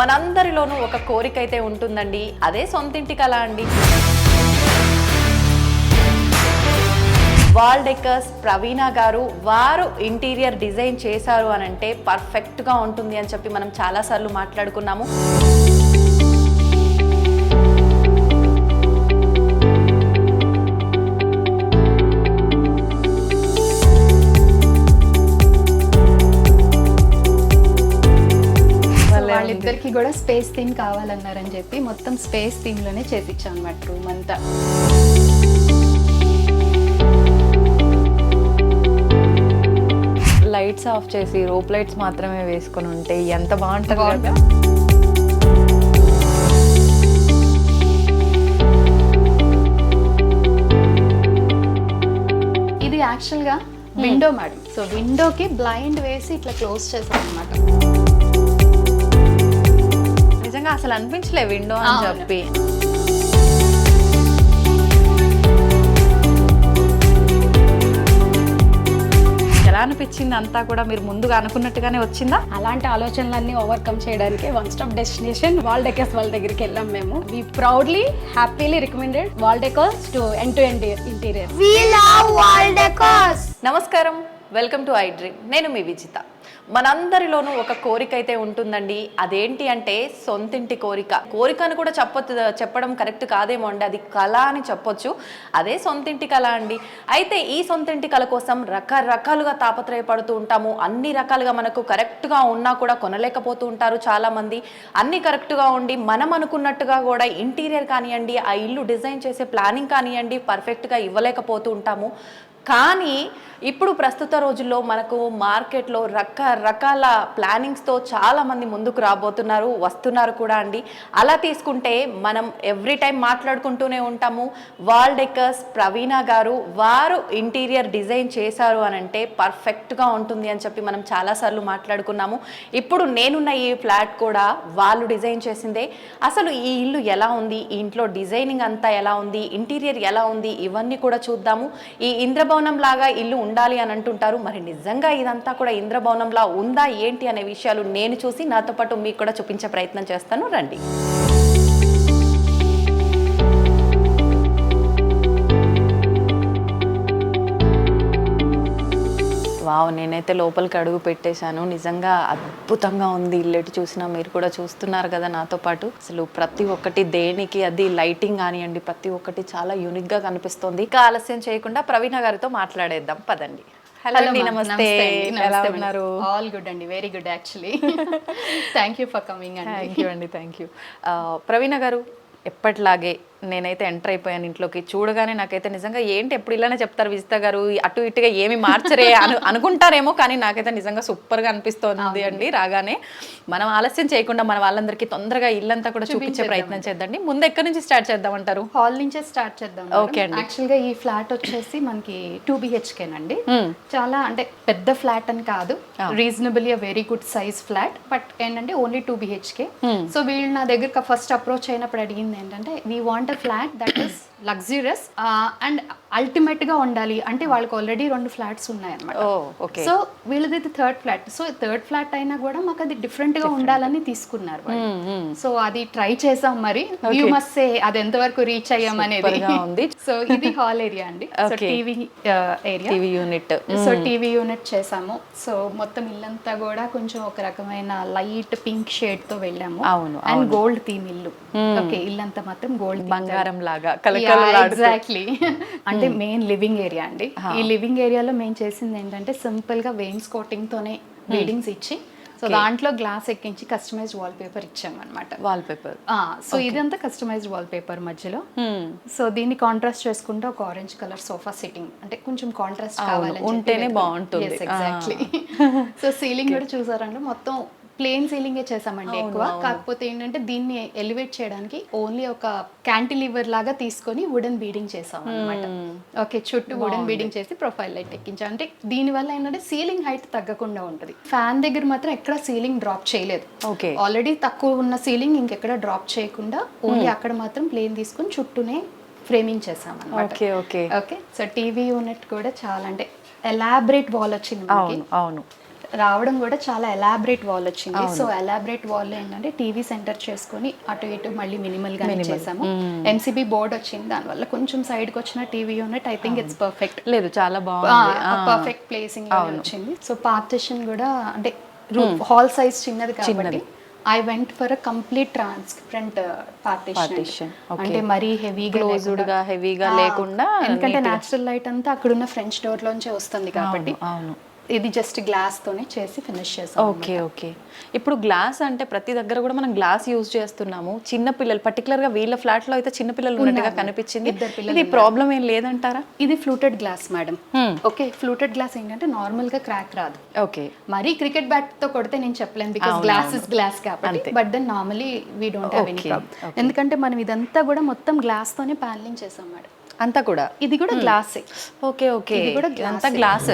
మనందరిలోనూ ఒక కోరిక అయితే ఉంటుందండి. అదే సొంతింటి కళ అండి. వాల్ డెకర్స్ ప్రవీణ గారు వారు ఇంటీరియర్ డిజైన్ చేశారు అని అంటే పర్ఫెక్ట్గా ఉంటుంది అని చెప్పి మనం చాలాసార్లు మాట్లాడుకున్నాము. కూడా స్పేస్ థీమ్ కావాలన్నారని చెప్పి మొత్తం స్పేస్ థీమ్లోనే చేపించాం అనమాట రూమ్ అంతా. లైట్స్ ఆఫ్ చేసి రోప్ లైట్స్ మాత్రమే వేసుకొని ఉంటే ఎంత బాగుంటుంది కదా. ఇది యాక్చువల్గా విండో మేడం సో విండోకి బ్లైండ్ వేసి ఇట్లా క్లోజ్ చేసాం అనమాట నిజంగా అసలు అనిపించలే విండో అని. చెప్పి. ఎలా అనిపించింది అంతా కూడా మీరు ముందుగా అనుకున్నట్టుగానే వచ్చిందా? అలాంటి ఆలోచనలన్నీ ఓవర్కమ్ చేయడానికి one stop destination wall decors వాళ్ళ దగ్గరికి వెళ్ళాం మేము. We proudly happily recommended wall decors to end to end interior We love wall decors. నమస్కారం. Welcome to I dream. నేను మీ విజిత. మనందరిలోనూ ఒక కోరిక అయితే ఉంటుందండి. అదేంటి అంటే సొంతింటి కోరిక. కోరిక అని కూడా చెప్పొచ్చు చెప్పడం కరెక్ట్ కాదేమో అండి. అది కళ అని చెప్పొచ్చు. అదే సొంతింటి కళ అండి. అయితే ఈ సొంతింటి కళ కోసం రకరకాలుగా తాపత్రయపడుతూ ఉంటాము. అన్ని రకాలుగా మనకు కరెక్ట్గా ఉన్నా కూడా కొనలేకపోతూ ఉంటారు చాలామంది. అన్ని కరెక్ట్గా ఉండి మనం అనుకున్నట్టుగా కూడా ఇంటీరియర్ కానివ్వండి ఆ ఇల్లు డిజైన్ చేసే ప్లానింగ్ కానివ్వండి పర్ఫెక్ట్గా ఇవ్వలేకపోతూ ఉంటాము. కానీ ఇప్పుడు ప్రస్తుత రోజుల్లో మనకు మార్కెట్లో రకరకాల ప్లానింగ్స్తో చాలామంది ముందుకు రాబోతున్నారు వస్తున్నారు కూడా అండి. అలా తీసుకుంటే మనం ఎవ్రీ టైం మాట్లాడుకుంటూనే ఉంటాము. వాల్ డెక్కర్స్ ప్రవీణ గారు వారు ఇంటీరియర్ డిజైన్ చేశారు అని అంటే పర్ఫెక్ట్గా ఉంటుంది అని చెప్పి మనం చాలాసార్లు మాట్లాడుకున్నాము. ఇప్పుడు నేనున్న ఈ ఫ్లాట్ కూడా వాళ్ళు డిజైన్ చేసిందే. అసలు ఈ ఇల్లు ఎలా ఉంది? ఈ ఇంట్లో డిజైనింగ్ అంతా ఎలా ఉంది? ఇంటీరియర్ ఎలా ఉంది? ఇవన్నీ కూడా చూద్దాము. ఈ ఇంద్రభవనం లాగా ఇల్లు ఉండాలి అని అంటుంటారు. మరి నిజంగా ఇదంతా కూడా ఇంద్రభవనంలా ఉందా ఏంటి అనే విషయాలు నేను చూసి నాతో పాటు మీకు కూడా చూపించే ప్రయత్నం చేస్తాను. రండి. నేనైతే లోపలికి అడుగు పెట్టేశాను. నిజంగా అద్భుతంగా ఉంది. ఇల్లెటు చూసినా మీరు కూడా చూస్తున్నారు కదా నాతో పాటు. అసలు ప్రతి ఒక్కటి దేనికి అది లైటింగ్ కానివ్వండి ప్రతి ఒక్కటి చాలా యూనిక్గా కనిపిస్తుంది. ఇంకా ఆలస్యం చేయకుండా ప్రవీణ గారితో మాట్లాడేద్దాం. పదండి. హలో అండి నమస్తే. ఎలా ఉన్నారు? ఆల్ గుడ్ అండి. Very good actually thank you for coming అండి. థ్యాంక్ యూ అండి థ్యాంక్ యూ ప్రవీణ గారు ఎప్పటిలాగే నేనైతే ఎంటర్ అయిపోయాను ఇంట్లోకి. చూడగానే నాకైతే నిజంగా ఏంటి ఎప్పుడు ఇలానే చెప్తారు విజిత గారు? అటు ఇటుగా ఏమి మార్చరే అను అనుకుంటారేమో కానీ నాకైతే నిజంగా సూపర్గా అనిపిస్తోంది అండి రాగానే. మనం ఆలస్యం చేయకుండా మన వాళ్ళందరికీ తొందరగా ఇల్లంతా కూడా చూపించే ప్రయత్నం చేద్దండి ముందు ఎక్కడి నుంచి స్టార్ట్ చేద్దామంటారు హాల్ నుంచే స్టార్ట్ చేద్దాం Okay అండి. యాక్చువల్గా ఈ ఫ్లాట్ వచ్చేసి మనకి టూ నండి చాలా అంటే పెద్ద ఫ్లాట్ అని కాదు. Reasonably very good size flat. But ఏంటంటే ఓన్లీ టూ బిహెచ్కే. సో వీళ్ళు నా దగ్గర ఫస్ట్ అప్రోచ్ అయినప్పుడు అడిగింది ఏంటంటే we want a flat that is luxurious and అల్టిమేట్గా ఉండాలి. అంటే వాళ్ళకి ఆల్రెడీ రెండు ఫ్లాట్స్ ఉన్నాయన్నమాట. సో వీళ్ళది third flat. So third flat అయినా కూడా మాకు అది డిఫరెంట్గా ఉండాలని తీసుకున్నారు సో అది ట్రై చేసాం మరి. యూ మస్ట్ సే అది ఎంతవరకు రీచ్ అయ్యాం అనేది. ఉంది. సో ఇది హాల్ ఏరియా అండి. So. TV area TV unit so TV unit చేసాము. సో మొత్తం ఇల్లంతా కూడా కొంచెం ఒక రకమైన లైట్ పింక్ షేడ్తో వెళ్ళాము. అవును, అండ్ గోల్డ్ థీమ్ ఇల్లు. ఓకే ఇల్లంతా మాత్రం గోల్డ్ బంగారం లాగా ఎగ్జాక్ట్లీ అంటే మెయిన్ లివింగ్ ఏరియా అండి. ఈ లివింగ్ ఏరియాలో మేము చేసింది ఏంటంటే సింపుల్గా వెయిన్స్ కోటింగ్ తోనే బీడింగ్స్ ఇచ్చి సో దాంట్లో గ్లాస్ ఎక్కించి కస్టమైజ్డ్ వాల్ పేపర్ ఇచ్చామన్నమాట వాల్ పేపర్ సో ఇదంతా కస్టమైజ్డ్ వాల్ పేపర్ మధ్యలో సో దీన్ని కాంట్రాస్ట్ చేసుకుంటే ఒక ఆరెంజ్ కలర్ సోఫా సిట్టింగ్ అంటే కొంచెం కాంట్రాస్ట్ కావాలి ఉంటేనే బాగుంటుంది. ఎగ్జాక్ట్లీ సో సీలింగ్ కూడా చూసారంటే మొత్తం ప్లేన్ సీలింగే చేసామండి ఎక్కువ. కాకపోతే ఏంటంటే దీన్ని ఎలివేట్ చేయడానికి ఓన్లీ ఒక క్యాంటిలివర్ లాగా తీసుకొని వుడెన్ బీడింగ్ చేసాం అనమాట ఓకే చుట్టూ వుడెన్ బీడింగ్ చేసి ప్రొఫైల్ లైట్ ఎక్కించాం. అంటే దీని వల్ల ఏంటంటే సీలింగ్ హైట్ తగ్గకుండా ఉంటుంది. ఫ్యాన్ దగ్గర మాత్రం ఎక్కడ సీలింగ్ డ్రాప్ చేయలేదు. ఓకే. ఆల్రెడీ తక్కువ ఉన్న సీలింగ్ ఇంకెక్కడ డ్రాప్ చేయకుండా ఓన్లీ అక్కడ మాత్రం ప్లేన్ తీసుకొని చుట్టూనే ఫ్రేమింగ్ చేసాం అనమాట okay okay. Okay so TV unit కూడా చాలా అంటే ఎలాబరేట్ వాల్ వచ్చింది అవును. రావడం కూడా చాలా ఎలాబరేట్ వాల్ వచ్చింది. సో ఎలాబరేట్ వాల్ ఏంటంటే టీవీ సెంటర్ చేసుకొని అటు ఇటు మళ్ళీ మినిమల్గా చేసాము. ఎంసీబీ బోర్డ్ వచ్చింది. దానివల్ల కొంచెం సైడ్కి వచ్చిన TV unit I think it's perfect లేదు చాలా బాగుంది. పర్ఫెక్ట్ ప్లేసింగ్ వచ్చింది. సో పార్టిషన్ కూడా అంటే హాల్ సైజ్ చిన్నది కాబట్టి I went for a complete transparent partition. అంటే మరీ హెవీగా Closed గా, heavy గా లేకుండా ఎందుకంటే నేచురల్ లైట్ అంతా అక్కడున్న ఫ్రెంచ్ డోర్ లోంచే వస్తుంది కాబట్టి. అవును. ఇది జస్ట్ గ్లాస్ తోనే చేసి ఫినిష్ చేసాం ఓకే ఓకే ఇప్పుడు గ్లాస్ అంటే ప్రతి దగ్గర కూడా మనం గ్లాస్ యూజ్ చేస్తున్నాము. చిన్న పిల్లలు పర్టికులర్గా వీళ్ళ ఫ్లాట్లో అయితే చిన్న పిల్లలు ఉన్నట్టుగా కనిపించింది. ఇది ప్రాబ్లం ఏం లేదంటారా? ఇది fluted glass madam okay fluted glass ఏంటంటే నార్మల్గా క్రాక్ రాదు. ఓకే మరీ క్రికెట్ బ్యాట్తో కొడితే నేను చెప్పలేను బికాస్ గ్లాస్ ఇస్ గ్లాస్ కాబట్టి but then normally we don't have any ఎందుకంటే మనం ఇదంతా కూడా మొత్తం గ్లాస్ తోనే ప్యానలింగ్ చేసాం మేడం అంతా కూడా. ఇది కూడా గ్లాసే. Okay okay. ఇది కూడా అంతా గ్లాస్.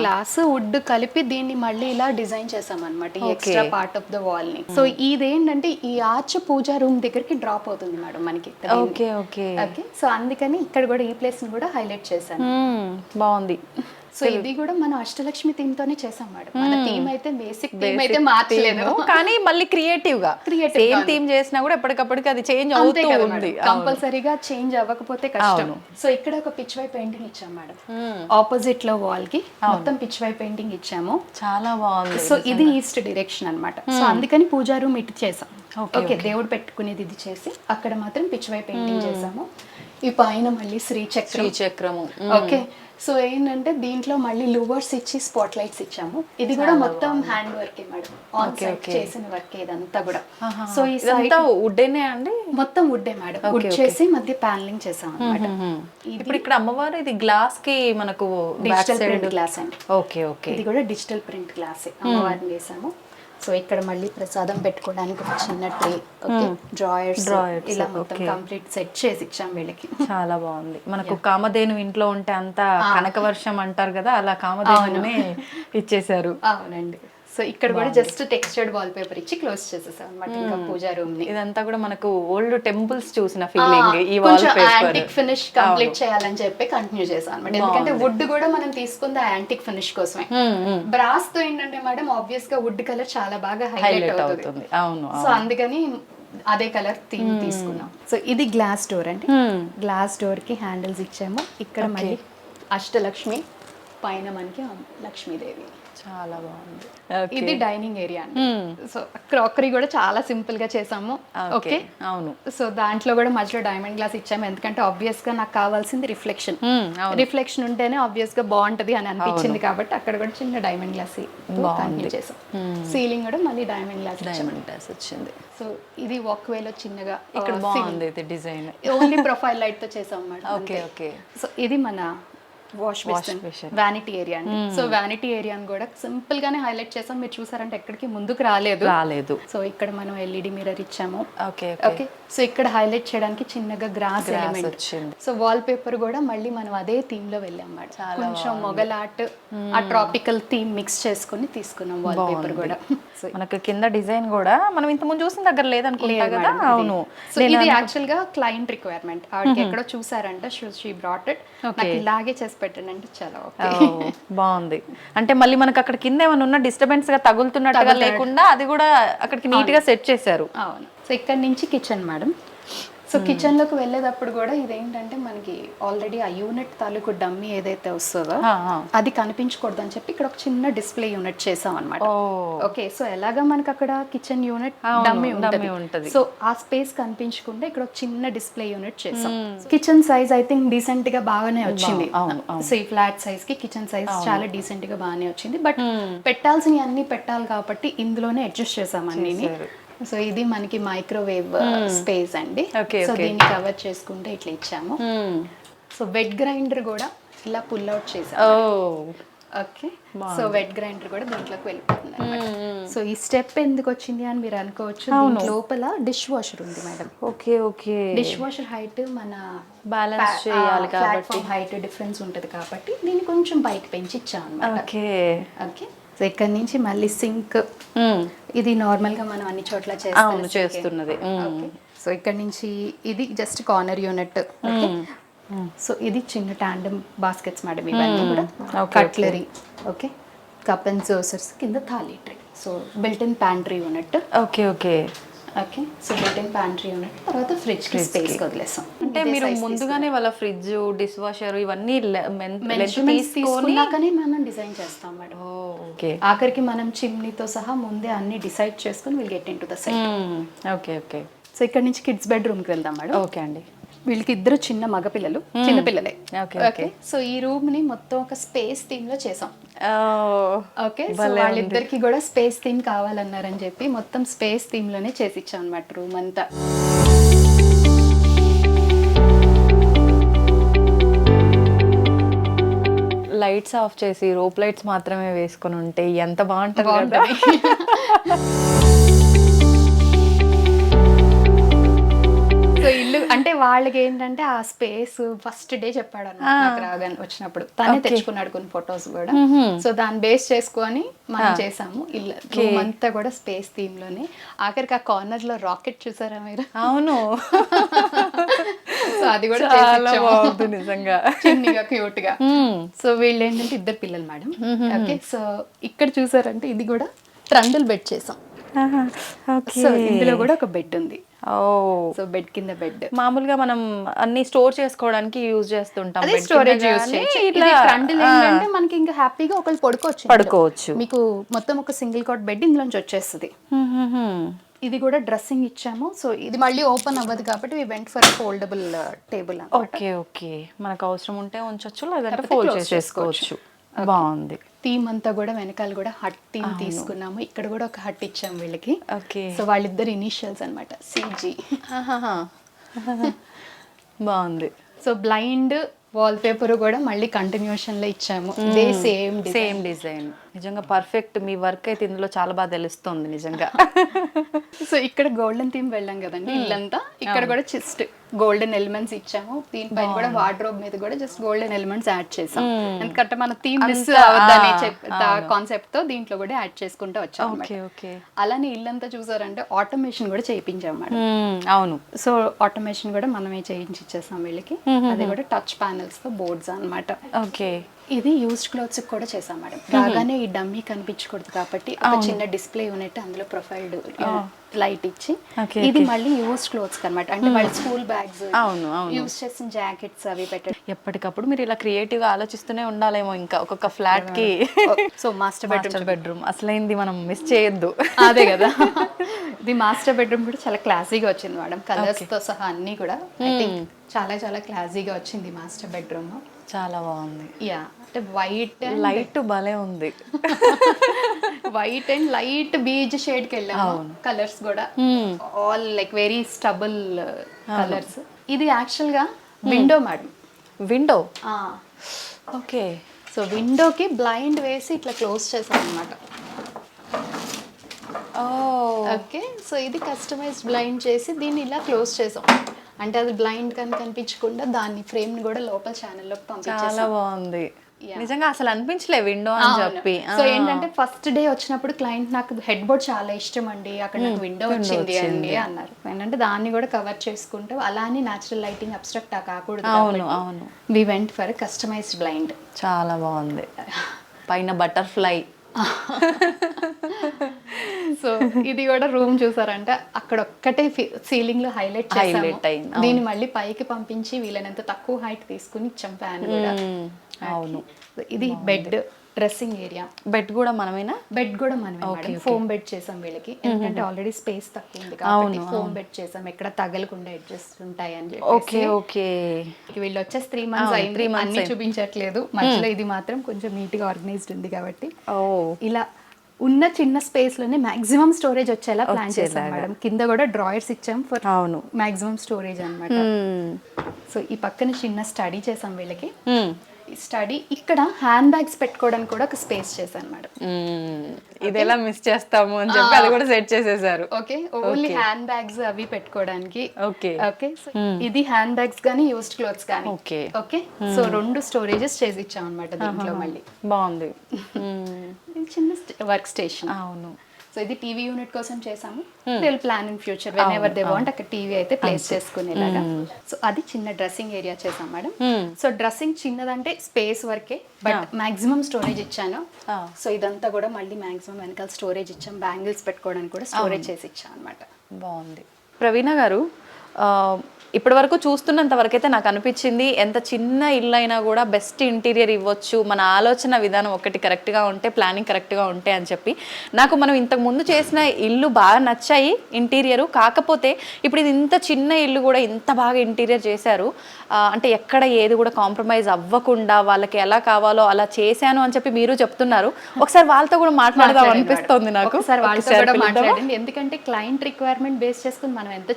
గ్లాస్. వుడ్ కలిపి దీన్ని మళ్ళీ ఇలా డిజైన్ చేసాం అనమాట ఈ ఎక్స్ట్రా పార్ట్ ఆఫ్ ద వాల్ని సో ఇదేంటంటే ఈ ఆర్చ్ పూజా రూమ్ దగ్గరికి డ్రాప్ అవుతుంది మేడం మనకి. Okay okay. ఓకే సో అందుకని ఇక్కడ కూడా ఈ ప్లేస్ని కూడా హైలైట్ చేశాను. బాగుంది. సో ఇది కూడా మనం అష్టలక్ష్మి థీమ్ తోనే చేసాం మేడం. మన థీమ్ అయితే బేసిక్ థీమ్ అయితే మార్చలేదు. కానీ మళ్ళీ క్రియేటివ్గా. సేమ్ థీమ్ చేసినా కూడా ఎప్పటికప్పటికి అది చేంజ్ అవుతూ ఉంది. కంపల్సరీగా చేంజ్ అవ్వకపోతే కష్టం. సో ఇక్కడ ఒక పిచ్ వై పెయింటింగ్ ఇచ్చాం మేడం. ఆపోజిట్లో వాల్కి మొత్తం పిచ్ వై పెయింటింగ్ ఇచ్చాము. చాలా బాగుంది. సో ఇది ఈస్ట్ డైరెక్షన్ అన్నమాట. సో అందుకని పూజా రూమ్ ఇటు చేసాం. ఓకే దేవుడు పెట్టుకునేది ఇది చేసి అక్కడ మాత్రం పిచ్ వై పెయింటింగ్ చేసాము. ఈ పైన మళ్ళీ శ్రీ చక్రం చక్రము ఓకే. సో ఏంటంటే దీంట్లో మళ్ళీ లూవర్స్ ఇచ్చి స్పాట్ లైట్స్ ఇచ్చాము. ఇది కూడా మొత్తం హ్యాండ్ వర్క్ మేడం. ఆన్ చేసిన వర్క్ ఇదంతా కూడా. సో ఇదంతా వుడ్డేనే అండి? మొత్తం వుడ్డే మేడం. వుడ్ చేసి మధ్య ప్యానలింగ్ చేసాం అన్నమాట. ఇప్పుడు ఇక్కడ అమ్మవారు ఇది గ్లాస్కి మనకు డిజిటల్ ప్రింట్ గ్లాస్ అండి. Okay okay. ఇది కూడా డిజిటల్ ప్రింట్ గ్లాస్ అమ్మవారిని వేసాము. సో ఇక్కడ మళ్ళీ ప్రసాదం పెట్టుకోవడానికి ఒక చిన్న ట్రే ఓకే? డ్రాయర్స్ Drawers, ఇలా మొత్తం కంప్లీట్ సెట్ చేసి ఇచ్చాం వీళ్ళకి. చాలా బాగుంది. మనకు కామధేను ఇంట్లో ఉంటే అంత కనకవర్షం అంటారు కదా అలా కామధేనునే ఇచ్చేసారు అవునండి. సో ఇక్కడ కూడా జస్ట్ టెక్స్చర్డ్ వాల్ పేపర్ ఇచ్చి క్లోజ్ చేసేసాం అనమాట ఇంకా పూజా రూమ్ని. ఇదంతా కూడా మనకు ఓల్డ్ టెంపుల్స్ చూసిన ఫీలింగ్ ఈ wall paper antique finish complete చేయాలని చెప్పి కంటిన్యూ చేసాం అనమాట ఎందుకంటే వుడ్ కూడా మనం తీసుకుంది యాంటిక్ ఫినిష్ కోసమే. బ్రాస్తో ఏంటంటే మేడం ఆబ్వియస్గా వుడ్ కలర్ చాలా బాగా హైలైట్ అవుతుంది. అవును సో అందుకని అదే కలర్ థీమ్ తీసుకున్నాం. సో ఇది గ్లాస్ డోర్ అండి. గ్లాస్ డోర్కి హ్యాండిల్స్ ఇచ్చాము. ఇక్కడ మళ్ళీ అష్టలక్ష్మి పైన మనకి లక్ష్మీదేవి. చాలా బాగుంది. ఇది డైనింగ్ ఏరియా అండి. సో క్రాకరీ కూడా చాలా సింపుల్గా చేసాము. ఓకే. అవును. సో దాంట్లో కూడా మధ్యలో డైమండ్ గ్లాస్ ఇచ్చాము. ఎందుకంటే ఆబ్వియస్గా నాకు కావాల్సింది రిఫ్లెక్షన్. రిఫ్లెక్షన్ ఉంటేనే ఆబ్వియస్గా బాగుంటది అని అనిపించింది కాబట్టి అక్కడ కూడా చిన్న డైమండ్ గ్లాస్ చేసాం. సీలింగ్ కూడా మళ్ళీ డైమండ్ గ్లాస్ డైమండ్ గ్లాస్ వచ్చింది. సో ఇది వాక్ వేలో చిన్నగా ఇక్కడ బాగుంది డిజైన్. ఓన్లీ ప్రొఫైల్ లైట్తో చేసాం మేడం ఓకే ఓకే. సో ఇది మన వాష్ బేసిన్. వ్యానిటీ ఏరియా అండి. సో వ్యానిటీ ఏరియాని కూడా సింపుల్ గానే హైలైట్ చేసాం. మీరు చూసారంటే ఎక్కడికి ముందుకు రాలేదు. రాలేదు. సో ఇక్కడ మనం ఎల్ఈడి మిర్రర్ ఇచ్చాము. ఓకే ఓకే సో ఇక్కడ హైలైట్ చేయడానికి చిన్నగా గ్రాస్ ఎలిమెంట్ వచ్చింది. సో వాల్ పేపర్ కూడా మళ్ళీ మనం అదే థీమ్లో వెళ్ళాం కొంచెం మొగల్ ఆర్ట్ ఆ ట్రాపికల్ థీమ్ మిక్స్ చేసుకుని తీసుకున్నాం వాల్ పేపర్ కూడా. సో మనకు కింద డిజైన్ కూడా మనం ఇంత ముందు చూసిన దగ్గర లేదనుకుంటా కదా? అవును. సో ఇది యాక్చువల్గా క్లయింట్ రిక్వైర్మెంట్ ఆవిడకి ఎక్కడో చూసారంట షీ బ్రాట్ ఇట్ నాకు ఇలాగే చేసి పెట్టండి అంటే చాలా బాగుంది. అంటే మళ్ళీ మనకు అక్కడ కింద ఏమైనా ఉన్న డిస్టర్బెన్స్గా తగులుతున్నట్టుగా లేకుండా అది కూడా అక్కడికి నీట్గా సెట్ చేశారు. అవును. సో ఇక్కడ నుంచి కిచెన్ మేడం సో కిచెన్లోకి వెళ్ళేటప్పుడు కూడా ఇదేంటంటే మనకి ఆల్రెడీ ఆ యూనిట్ తాలూకు డమ్మీ ఏదైతే వస్తుందో. అది కనిపించకూడదు అని చెప్పి ఇక్కడ ఒక చిన్న డిస్ప్లే యూనిట్ చేసాం అనమాట ఓకే సో ఎలాగా మనకి అక్కడ కిచెన్ యూనిట్ డమ్మీ ఉంటుంది. సో ఆ స్పేస్ కనిపించకుండా ఇక్కడ ఒక చిన్న డిస్ప్లే యూనిట్ చేసాం. కిచెన్ సైజ్ ఐ థింక్ డీసెంట్గా బాగానే వచ్చింది. సో ఈ ఫ్లాట్ సైజ్కి కిచెన్ సైజ్ చాలా డీసెంట్గా బాగానే వచ్చింది. బట్ పెట్టాల్సినవి అన్ని పెట్టాలి కాబట్టి ఇందులోనే అడ్జస్ట్ చేసాం అన్ని సో ఇది మనకి మైక్రోవేవ్ స్పేస్ అండి. సో. దీన్ని కవర్ చేసుకుంటే ఇట్లా ఇచ్చాము. సో వెట్ గ్రైండర్ కూడా ఇలా పుల్ అవుట్ చేసాం. Oh okay. So wet grinder కూడా దీంట్లోకి వెళ్ళిపోతుంది అన్నమాట. సో ఈ స్టెప్ ఎందుకు వచ్చింది అని మీరు అనుకోవచ్చు. లోపల డిష్ వాషర్ ఉంది madam. Okay okay dishwasher height మన బ్యాలెన్స్ చేయాలి కాబట్టి. హైట్ డిఫరెన్స్ ఉంటుంది కాబట్టి దీన్ని కొంచెం పైకి పెంచి ఇచ్చాం ఓకే ఓకే. సో ఇక్కడ నుంచి మళ్ళీ సింక్. ఇది నార్మల్గా మనం అన్ని చోట్ల చేస్తున్నది. సో ఇక్కడ నుంచి ఇది జస్ట్ కార్నర్ యూనిట్ సో ఇది చిన్న టాండమ్ బాస్కెట్స్ మేడం ఇవన్నీ కూడా. Cutlery okay. Cup and saucers కింద thali tray. So built in pantry unit okay okay. Okay so built in pantry unit తర్వాత ఫ్రిడ్జ్కి స్పేస్ వదిలేసాం. అంటే మీరు ముందుగానే వాళ్ళ ఫ్రిడ్జ్ డిష్ వాషర్ ఇవన్నీ తీసుకున్నాకనే మనం డిజైన్ చేస్తాం మేడం. ఓకే. ఆఖరికి మనం చిమ్నీతో సహా ముందే అన్ని డిసైడ్ చేసుకుని will get in to the set okay okay. So ఇక్కడ నుంచి కిడ్స్ బెడ్రూమ్కి వెళ్దాం మేడం. ఓకే అండి. వీళ్ళకి ఇద్దరు చిన్న మగ పిల్లలు చిన్న పిల్లలే. Okay, ఓకే సో ఈ రూమ్ని మొత్తం ఒక స్పేస్ థీమ్లో చేసాం. Oh, ఓకే సో వాళ్ళిద్దరికి కూడా స్పేస్ థీమ్ కావాలన్నారని చెప్పి మొత్తం స్పేస్ థీమ్లోనే చేసి ఇచ్చాం అనమాట రూమ్ అంతా. లైట్స్ ఆఫ్ చేసి రోప్ లైట్స్ మాత్రమే వేసుకొని ఉంటే ఎంత బాగుంటుంది. వాళ్ళకి ఏంటంటే ఆ స్పేస్ ఫస్ట్ డే చెప్పాడు అన్నమాట రాగానే వచ్చినప్పుడు. తనే తెచ్చుకున్నాడు కొన్ని ఫొటోస్ కూడా. సో దాన్ని బేస్ చేసుకొని మనం చేసాము. ఇల్లు రూమ్ అంతా కూడా స్పేస్ థీమ్లోనే ఆఖరికి ఆ కార్నర్లో రాకెట్ చూసారా మీరు? అవును. సో అది కూడా చాలా బాగుంది నిజంగా. చిన్నగా క్యూట్గా సో వీళ్ళు ఏంటంటే ఇద్దరు పిల్లలు మేడం. ఓకే. సో ఇక్కడ చూసారంటే ఇది కూడా ట్రండుల్ బెడ్ చేసాం. సో ఇందులో కూడా ఒక బెడ్ ఉంది. ఓ. సో బెడ్ కింద బెడ్ మామూలుగా మనం అన్ని స్టోర్ చేసుకోవడానికి యూజ్ చేస్తుంటాం అదే స్టోరేజ్ ఇట్లా ఏంటంటే మనకి ఇంకా హ్యాపీగా ఒకళ్ళు పడుకోవచ్చు. పడుకోవచ్చు. మీకు మొత్తం ఒక సింగిల్ కాట్ బెడ్ ఇందులోంచి వచ్చేస్తుంది. ఇది కూడా డ్రెస్సింగ్ ఇచ్చాము. సో ఇది మళ్ళీ ఓపెన్ అవ్వదు కాబట్టి we went for foldable table okay okay. మనకు అవసరం ఉంటే ఉంచొచ్చు లేదంటే ఫోల్డ్ close చేసేసుకోవచ్చు. బాగుంది. థీమ్ అంతా కూడా వెనకాల కూడా హట్ థీమ్ తీసుకున్నాము. ఇక్కడ కూడా ఒక హట్ ఇచ్చాము వీళ్ళకి. ఓకే సో వాళ్ళిద్దరు ఇనిషియల్స్ అనమాట సిజీ బాగుంది. సో బ్లైండ్ వాల్ పేపర్ కూడా మళ్ళీ కంటిన్యూషన్లో ఇచ్చాము. ఇదే సేమ్ సేమ్ డిజైన్ నిజంగా పర్ఫెక్ట్ మీ వర్క్ అయితే ఇందులో చాలా బాగా తెలుస్తుంది నిజంగా. సో ఇక్కడ గోల్డెన్ థీమ్ వెళ్ళాం కదండి ఇల్లంతా. ఇక్కడ కూడా జస్ట్ గోల్డెన్ ఎలిమెంట్స్ ఇచ్చాము. దీనిపైన కూడా వార్డ్రోబ్ మీద కూడా జస్ట్ గోల్డెన్ ఎలిమెంట్స్ యాడ్ చేసాం. ఎందుకంటే మన థీమ్ మిస్ అవద్దని కాన్సెప్ట్తో దీంట్లో కూడా యాడ్ చేసుకుంటూ వచ్చాం ఓకే అన్నమాట. ఓకే అలానే ఇల్లంతా చూసారంటే ఆటోమేషన్ కూడా చేయించాం మేడం. అవును. సో ఆటోమేషన్ కూడా మనమే చేయించి ఇచ్చేసాం వీళ్ళకి. అది కూడా టచ్ ప్యానెల్స్తో బోర్డ్స్ అన్నమాట. ఓకే ఇది యూస్డ్ క్లోత్స్ కూడా చేసాం మేడం. రాగానే ఈ డమ్మీ కనిపించకూడదు కాబట్టి ఒక చిన్న డిస్ప్లే యూనిట్ అందులో ప్రొఫైల్డ్ లైట్ ఇచ్చి ఇది మళ్ళీ యూస్డ్ క్లోత్స్ అన్నమాట. అంటే వాళ్ళ స్కూల్ బ్యాగ్స్ అవును, అవును. యూస్ చేసిన జాకెట్స్ అవి పెట్టడం. ఎప్పటికప్పుడు మీరు ఇలా క్రియేటివ్గా ఆలోచిస్తూనే ఉండాలేమో ఇంకా ఒక్కొక్క ఫ్లాట్కి. So master bedroom bedroom. అసలైంది మనం మిస్ చేయొద్దు. అదే కదా. ఇది మాస్టర్ బెడ్రూమ్ కూడా చాలా క్లాసీగా వచ్చింది మేడం. కలర్స్తో సహా అన్ని కూడా. చాలా చాలా క్లాసీగా వచ్చింది మాస్టర్ బెడ్రూమ్. చాలా బాగుంది. యా అంటే వైట్ లైట్ భలే ఉంది. వైట్ అండ్ లైట్ బీజ్ షేడ్కి వెళ్ళాము. కలర్స్ కూడా all like very subtle colours ఇది యాక్చువల్గా window madam window okay so విండోకి blind వేసి ఇట్లా క్లోజ్ చేసాం అనమాట ఓకే సో ఇది కస్టమైజ్ బ్లైండ్ చేసి దీన్ని ఇలా క్లోజ్ చేసాం. అంటే అది బ్లైండ్ కానీ కనిపించకుండా దాన్ని ఫ్రేమ్ కూడా లోపల ఛానల్లోకి చాలా పంపించేసాం. బాగుంది. నిజంగా అసలు అనిపించలే విండో అని చెప్పి. సో ఏంటంటే ఫస్ట్ డే వచ్చినప్పుడు క్లయింట్ నాకు హెడ్ బోర్డ్ చాలా ఇష్టం అండి అక్కడ నాకు విండో వచ్చింది అండి అన్నారు. ఏంటంటే దాన్ని కూడా కవర్ చేసుకుంటూ అలానే న్యాచురల్ లైటింగ్ అబ్స్ట్రక్ట్ కాకూడదు అవును అవును. We went for customised blind చాలా బాగుంది. పైన బటర్ఫ్లై సో ఇది కూడా రూమ్ చూసారంటే అక్కడ ఒక్కటే సీలింగ్లో హైలైట్ Highlight అయింది, దీన్ని మళ్ళీ పైకి పంపించి వీళ్ళనంత తక్కువ హైట్ తీసుకుని ఇచ్చాం ఫ్యాన్ కూడా. అవును. ఇది బెడ్ డ్రెస్సింగ్ ఏరియా. బెడ్ కూడా మనమేనా? బెడ్ కూడా మనమే ఫోమ్ బెడ్ చేసాం వీళ్ళకి. ఎందుకంటే ఆల్రెడీ స్పేస్ తక్కువ ఉంది కాబట్టి ఫోమ్ బెడ్ చేసాం. ఎక్కడ తగలకుండా అడ్జస్ట్ ఉంటాయి అని ఓకే చెప్పి ఓకే వీళ్ళు వచ్చేసి త్రీ మంత్స్ అయింది. అన్ని చూపించట్లేదు. మధ్యలో ఇది మాత్రం కొంచెం నీట్గా ఆర్గనైజ్డ్ ఉంది కాబట్టి. ఓ. ఇలా ఉన్న చిన్న స్పేస్లోనే మాక్సిమం స్టోరేజ్ వచ్చేలా ప్లాన్ చేసాం మేడం. కింద కూడా డ్రాయర్స్ ఇచ్చాం ఫర్ అవును. మాక్సిమం స్టోరేజ్ అన్నమాట. సో ఈ పక్కన చిన్న స్టడీ చేసాం వీళ్ళకి. స్టడీ ఇక్కడ హ్యాండ్ బ్యాగ్స్ పెట్టుకోవడానికి కూడా ఒక స్పేస్ చేశాను మేడం. ఇది ఎలా మిస్ చేస్తాము అని చెప్పి అది కూడా సెట్ చేసేసారు. ఓకే ఓన్లీ హ్యాండ్ బ్యాగ్స్ అవి పెట్టుకోవడానికి. ఓకే ఓకే ఇది హ్యాండ్ బ్యాగ్స్ కానీ యూస్డ్ క్లోత్స్ కానీ ఓకే ఓకే సో రెండు స్టోరేజెస్ చేసి ఇచ్చాం అనమాట దీంట్లో మళ్ళీ. బాగుంది. చిన్న వర్క్ స్టేషన్ అవును. సో ఇది టీవీ యూనిట్ కోసం చేసాము. They'll plan in future whenever they want అక్కడ టీవీ అయితే ప్లేస్ చేసుకునేలాగా. సో అది చిన్న డ్రెస్సింగ్ ఏరియా చేసాం మేడం. సో డ్రెస్సింగ్ చిన్నదంటే స్పేస్ వరకే బట్ మాక్సిమం స్టోరేజ్ ఇచ్చాను. సో ఇదంతా కూడా మళ్ళీ మాక్సిమం వెనకాల స్టోరేజ్ ఇచ్చాం. బ్యాంగిల్స్ పెట్టుకోవడానికి కూడా స్టోరేజ్ చేసి ఇచ్చాం అనమాట బాగుంది. ప్రవీణ గారు ఇప్పటి వరకు చూస్తున్నంత వరకు అయితే నాకు అనిపించింది ఎంత చిన్న ఇల్లు అయినా కూడా బెస్ట్ ఇంటీరియర్ ఇవ్వచ్చు మన ఆలోచన విధానం ఒకటి కరెక్ట్గా ఉంటే ప్లానింగ్ కరెక్ట్గా ఉంటే అని చెప్పి. నాకు మనం ఇంతకు ముందు చేసిన ఇల్లు బాగా నచ్చాయి ఇంటీరియర్. కాకపోతే ఇప్పుడు ఇది ఇంత చిన్న ఇల్లు కూడా ఇంత బాగా ఇంటీరియర్ చేశారు. అంటే ఎక్కడ ఏది కూడా కాంప్రమైజ్ అవ్వకుండా వాళ్ళకి ఎలా కావాలో అలా చేశాను అని చెప్పి మీరు చెప్తున్నారు. ఒకసారి వాళ్ళతో కూడా మాట్లాడదాం అనిపిస్తోంది నాకు? మాట్లాడండి. ఎందుకంటే క్లయింట్ రిక్వైర్మెంట్ బేస్ చేసుకుని మనం ఎంత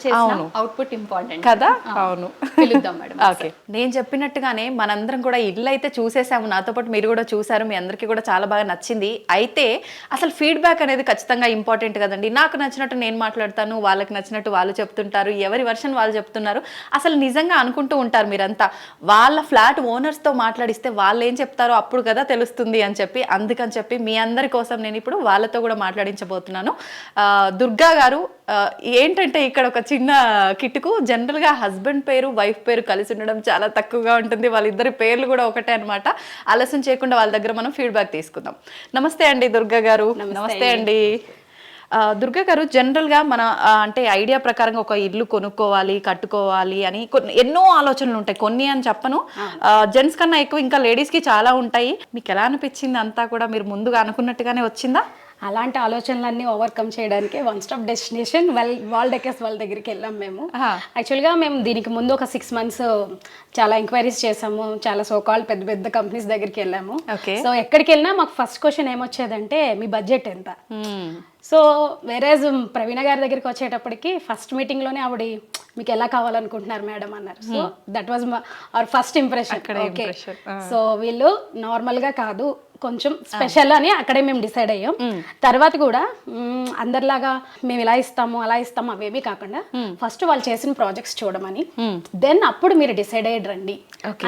అవుట్పుట్ ఇంపార్టెంట్ కదా? అవును. పిలుద్దాం మేడం ఓకే. నేను చెప్పినట్టుగానే మనందరం కూడా ఇల్లు అయితే చూసేసాము. నాతో పాటు మీరు కూడా చూసారు. మీ అందరికీ కూడా చాలా బాగా నచ్చింది. అయితే అసలు ఫీడ్బ్యాక్ అనేది ఖచ్చితంగా ఇంపార్టెంట్ కదండి. నాకు నచ్చినట్టు నేను మాట్లాడతాను. వాళ్ళకి నచ్చినట్టు వాళ్ళు చెప్తుంటారు. ఎవరి వర్షన్ వాళ్ళు చెప్తున్నారు. అసలు నిజంగా అనుకుంటూ ఉంటారు. మీరంతా. వాళ్ళ ఫ్లాట్ ఓనర్స్తో మాట్లాడిస్తే వాళ్ళు ఏం చెప్తారో అప్పుడు కదా తెలుస్తుంది అని చెప్పి అందుకని చెప్పి మీ అందరి కోసం నేను ఇప్పుడు వాళ్ళతో కూడా మాట్లాడించబోతున్నాను. ఆ, దుర్గా గారు ఏంటంటే ఇక్కడ ఒక చిన్న కిట్టుకు జనరల్గా హస్బెండ్ పేరు వైఫ్ పేరు కలిసి ఉండడం చాలా తక్కువగా ఉంటుంది. వాళ్ళిద్దరి పేర్లు కూడా ఒకటే అన్నమాట. ఆలస్యం చేయకుండా వాళ్ళ దగ్గర మనం ఫీడ్బ్యాక్ తీసుకుందాం. నమస్తే అండి దుర్గా గారు. నమస్తే అండి. దుర్గా గారు జనరల్గా మన అంటే ఐడియా ప్రకారంగా ఒక ఇల్లు కొనుక్కోవాలి కట్టుకోవాలి అని కొన్ని ఎన్నో ఆలోచనలు ఉంటాయి. కొన్ని అని చెప్పను. జెంట్స్ కన్నా ఎక్కువ ఇంకా లేడీస్కి చాలా ఉంటాయి. మీకు ఎలా అనిపించింది అంతా కూడా? మీరు ముందుగా అనుకున్నట్టుగానే వచ్చిందా? అలాంటి ఆలోచనలన్నీ ఓవర్కమ్ చేయడానికి one stop destination well wall decors వాళ్ళ దగ్గరికి వెళ్ళాం మేము. యాక్చువల్గా మేము దీనికి ముందు ఒక సిక్స్ మంత్స్ చాలా ఎంక్వైరీస్ చేసాము. చాలా సోకాల్ పెద్ద పెద్ద కంపెనీస్ దగ్గరికి వెళ్ళాము. సో ఎక్కడికి వెళ్ళినా మాకు ఫస్ట్ క్వశ్చన్ ఏమొచ్చేదంటే మీ బడ్జెట్ ఎంత? సో వేరేజ్ ప్రవీణ గారి దగ్గరికి వచ్చేటప్పటికి ఫస్ట్ మీటింగ్లోనే ఆవిడ మీకు ఎలా కావాలనుకుంటున్నారు మేడం? అన్నారు. So that was our first impression okay so వీళ్ళు నార్మల్గా కాదు. కొంచెం స్పెషల్ అని అక్కడే మేము డిసైడ్ అయ్యాం. తర్వాత కూడా అందరిలాగా మేము ఇలా ఇస్తాము అలా ఇస్తాము అవేమీ కాకుండా ఫస్ట్ వాళ్ళు చేసిన ప్రాజెక్ట్స్ చూడమని. దెన్ అప్పుడు మీరు డిసైడ్ అయ్యి రండి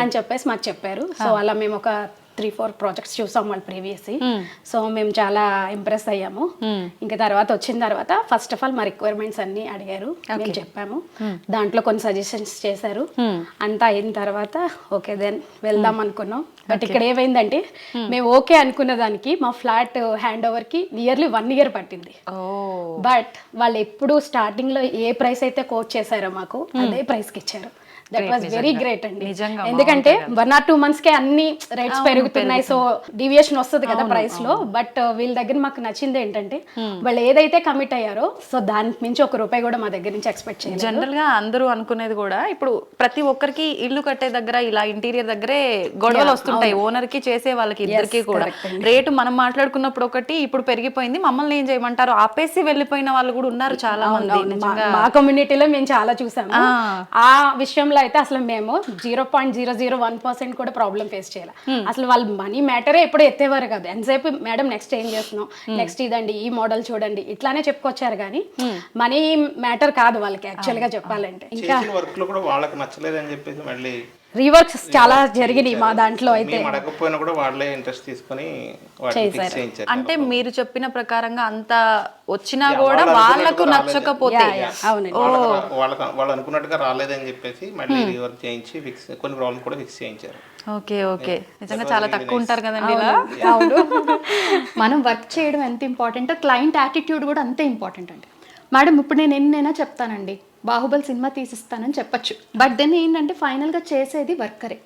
అని చెప్పేసి మాకు చెప్పారు. సో అలా మేము ఒక త్రీ ఫోర్ ప్రాజెక్ట్స్ చూసాం వాళ్ళు ప్రీవియస్ సో మేము చాలా ఇంప్రెస్ అయ్యాము. ఇంకా తర్వాత వచ్చిన తర్వాత ఫస్ట్ ఆఫ్ ఆల్ మా రిక్వైర్మెంట్స్ అన్ని అడిగారు. మేము చెప్పాము. దాంట్లో కొన్ని సజెషన్స్ చేశారు. అంతా అయిన తర్వాత ఓకే దెన్ వెళ్దాం అనుకున్నాం. బట్ ఇక్కడ ఏమైందంటే మేము ఓకే అనుకున్న దానికి మా ఫ్లాట్ హ్యాండ్ ఓవర్కి నియర్లీ వన్ ఇయర్ పట్టింది బట్ వాళ్ళు ఎప్పుడు స్టార్టింగ్లో ఏ ప్రైస్ అయితే కోట్ చేశారో మాకు అదే ప్రైస్కి ఇచ్చారు దట్ వాస్ వెరీ గ్రేట్ అండి. ఎందుకంటే వన్ ఆర్ టూ మంత్స్ కే అన్ని రేట్స్ పెరుగుతున్నాయి. సో డివియేషన్ వస్తుంది కదా ప్రైస్లో. బట్ వీళ్ళ దగ్గర మాకు నచ్చింది ఏంటంటే వాళ్ళు ఏదైతే కమిట్ అయ్యారో సో దానికి మించి ఒక రూపాయి కూడా మా దగ్గర నుంచి ఎక్స్పెక్ట్ చేయాలి జనరల్గా అందరూ అనుకునేది కూడా ఇప్పుడు ప్రతి ఒక్కరికి ఇల్లు కట్టే దగ్గర ఇలా ఇంటీరియర్ దగ్గరే గొడవలు వస్తుంటాయి. ఓనర్కి చేసే వాళ్ళకి ఇద్దరికి కూడా. రేటు మనం మాట్లాడుకున్నప్పుడు ఒకటి ఇప్పుడు పెరిగిపోయింది మమ్మల్ని ఏం చేయమంటారు? ఆపేసి వెళ్ళిపోయిన వాళ్ళు కూడా ఉన్నారు చాలా మంది మా కమ్యూనిటీలో మేము చాలా చూసాము. ఆ విషయంలో అయితే అసలు మేము zero point zero zero one percent కూడా ప్రాబ్లం ఫేస్ చేయాలి. అసలు వాళ్ళు మనీ మ్యాటరే ఎప్పుడు ఎత్తేవారు కాదు. ఎంతసేపు మేడం నెక్స్ట్ ఏం చేస్తున్నాం నెక్స్ట్ ఇదండి ఈ మోడల్ చూడండి ఇట్లానే చెప్పుకొచ్చారు కానీ మనీ మ్యాటర్ కాదు వాళ్ళకి యాక్చువల్గా చెప్పాలంటే. ఇంకా వర్క్లో కూడా వాళ్ళకి నచ్చలేదని చెప్పేసి మళ్ళీ రీవర్క్స్ చాలా జరిగినాయి మా దాంట్లో అయితే. మేము అడగకపోయినా కూడా వాళ్ళే ఇంట్రెస్ట్ తీసుకొని వాటిని ఫిక్స్ చేయించారు. అంటే మీరు చెప్పిన ప్రకారంగా అంత వచ్చినా కూడా వాళ్ళకు నచ్చకపోతే. వాళ్ళు అనుకున్నట్టుగా రాలేదని చెప్పేసి మళ్ళీ రివర్క్ చేయించి ఫిక్స్ కొన్ని ప్రాబ్లమ్ కూడా ఫిక్స్ చేయించారు. Okay okay. నిజంగా చాలా తక్కువ ఉంటారు కదండి ఇలా. అవును. మనం వర్క్ చేయడం ఎంత ఇంపార్టెంట్ క్లయింట్ యాటిట్యూడ్ కూడా అంతే ఇంపార్టెంట్ అండి. మేడం ఇప్పుడు నేను ఎన్నైనా చెప్తానండి. బాహుబలి సినిమా తీసిస్తానని చెప్పొచ్చు. బట్ దెన్ ఏంటంటే ఫైనల్గా చేసేది వర్కరే.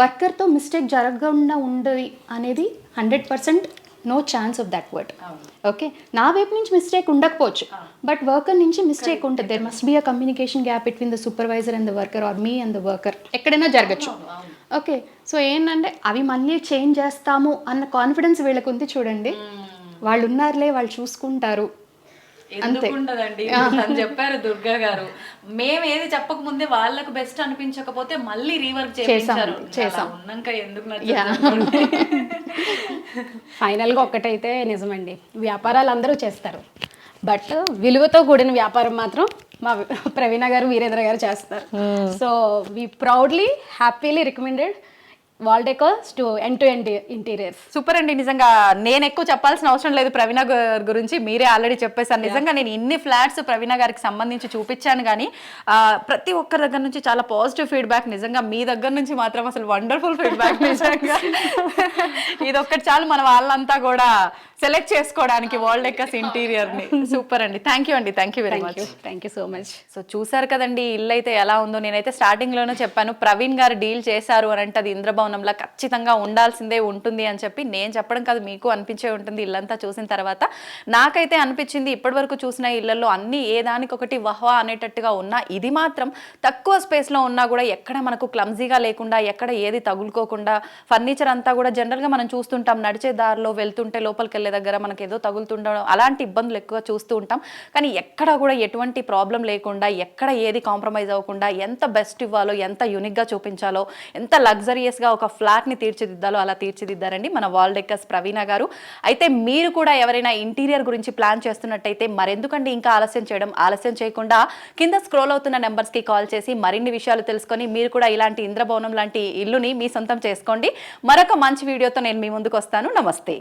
వర్కర్తో మిస్టేక్ జరగకుండా ఉండదు అనేది hundred percent no chance of that word. Okay? నా వైపు నుంచి మిస్టేక్ ఉండకపోవచ్చు. బట్ వర్కర్ నుంచి మిస్టేక్ ఉంటుంది there must be a communication gap between the supervisor and the worker or me and the worker ఎక్కడైనా జరగచ్చు. ఓకే? సో ఏంటంటే అవి మళ్ళీ చేంజ్ చేస్తాము అన్న కాన్ఫిడెన్స్ వీళ్ళకు ఉంది చూడండి. వాళ్ళు ఉన్నారులే వాళ్ళు చూసుకుంటారు. ఎందుకు ఉండదండి అని చెప్పారు దుర్గా గారు. మేము ఏది చెప్పక ముందే వాళ్ళకు బెస్ట్ అనిపించకపోతే మళ్ళీ రీవర్క్ చేసాం ఉన్నాక ఎందుకు నచ్చదు ఫైనల్గా ఒక్కటైతే నిజమండి. వ్యాపారాలు అందరూ చేస్తారు. బట్ విలువతో కూడిన వ్యాపారం మాత్రం మా ప్రవీణ గారు వీరేంద్ర గారు చేస్తారు. So we proudly happily recommended wall decos to end to end interiors super అండి నిజంగా. నేను ఎక్కువ చెప్పాల్సిన అవసరం లేదు ప్రవీణ గారి గురించి. మీరే ఆల్రెడీ చెప్పేశారు. నిజంగా నేను ఇన్ని ఫ్లాట్స్ ప్రవీణ గారికి సంబంధించి చూపించాను కానీ ప్రతి ఒక్కరి దగ్గర నుంచి చాలా పాజిటివ్ ఫీడ్బ్యాక్ నిజంగా మీ దగ్గర నుంచి మాత్రం అసలు వండర్ఫుల్ ఫీడ్బ్యాక్ నిజంగా. ఇది ఒక్కటి చాలు. మన వాళ్ళంతా కూడా సెలెక్ట్ చేసుకోవడానికి వరల్డ్ ఎక్కస్ ఇంటీరియర్ని. సూపర్ అండి. థ్యాంక్ యూ అండి. Thank you very much thank you so much so చూసారు కదండి ఇల్లు అయితే ఎలా ఉందో. నేనైతే స్టార్టింగ్లోనే చెప్పాను ప్రవీణ్ గారు డీల్ చేశారు అని అంటే అది ఇంద్రభవనంలో ఖచ్చితంగా ఉండాల్సిందే ఉంటుంది అని చెప్పి. నేను చెప్పడం కాదు మీకు అనిపించే ఉంటుంది ఇల్లంతా చూసిన తర్వాత. నాకైతే అనిపించింది ఇప్పటి వరకు చూసిన ఇళ్ళలో అన్ని ఏ దానికొకటి వహ్వా అనేటట్టుగా ఉన్నా ఇది మాత్రం తక్కువ space లో ఉన్నా కూడా ఎక్కడ మనకు క్లమ్జీగా లేకుండా ఎక్కడ ఏది తగులుకోకుండా ఫర్నిచర్ అంతా కూడా జనరల్గా మనం చూస్తుంటాం. నడిచే దారిలో వెళ్తుంటే లోపలికి వెళ్ళే దగ్గర మనకి ఏదో తగులుతుండడం అలాంటి ఇబ్బందులు ఎక్కువ చూస్తూ ఉంటాం. కానీ ఎక్కడ కూడా ఎటువంటి ప్రాబ్లం లేకుండా ఎక్కడ ఏది కాంప్రమైజ్ అవ్వకుండా ఎంత బెస్ట్ ఇవ్వాలో ఎంత యూనిక్గా చూపించాలో ఎంత లగ్జరియస్గా ఒక ఫ్లాట్ని తీర్చిదిద్దాలో అలా తీర్చిదిద్దారండి మన వాల్ డెక్కస్ ప్రవీణ గారు. అయితే మీరు కూడా ఎవరైనా ఇంటీరియర్ గురించి ప్లాన్ చేస్తున్నట్టయితే మరెందుకండి ఇంకా ఆలస్యం చేయడం? ఆలస్యం చేయకుండా కింద స్క్రోల్ అవుతున్న నెంబర్స్కి కాల్ చేసి మరిన్ని విషయాలు తెలుసుకొని మీరు కూడా ఇలాంటి ఇంద్రభవనం లాంటి ఇల్లుని మీ సొంతం చేసుకోండి. మరొక మంచి వీడియోతో నేను మీ ముందుకు వస్తాను నమస్తే.